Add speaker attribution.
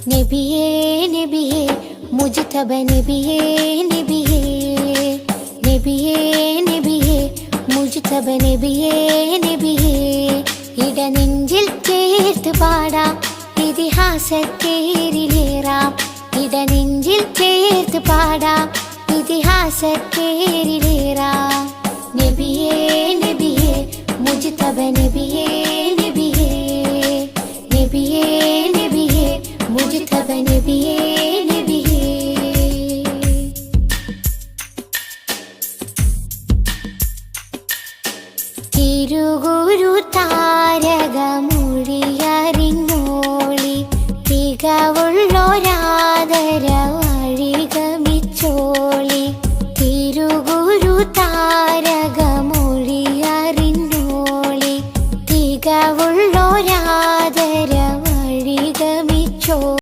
Speaker 1: നബിയേ നബിയേ മുജ്തബ നബിയേ നബിയേ നബിയേ നബിയേ മുജ്തബ നബിയേ നബിയേ ഇടനെഞ്ചിൽ ചേർത്ത് പാടാം ഇതിഹാസത്തേരിലേറാം ഇടനെഞ്ചിൽ ചേർത്ത് പാടാം ഇതിഹാസത്തേരിലേറാം നബിയേ നബിയേ മുജ്തബ നബിയേ നബിയേ നബിയേ നബിയേ മുജുതബ നബിയേ നബിയേ തിരുഗുരു താരക മുഴിയറിഞ്ഞോളി തികവുള്ളൊരാദര വഴികമിച്ചോളി തിരുഗുരു താരക മൊഴിയറിഞ്ഞോളി തികവുള്ളൊരാദര വഴികമിച്ചോ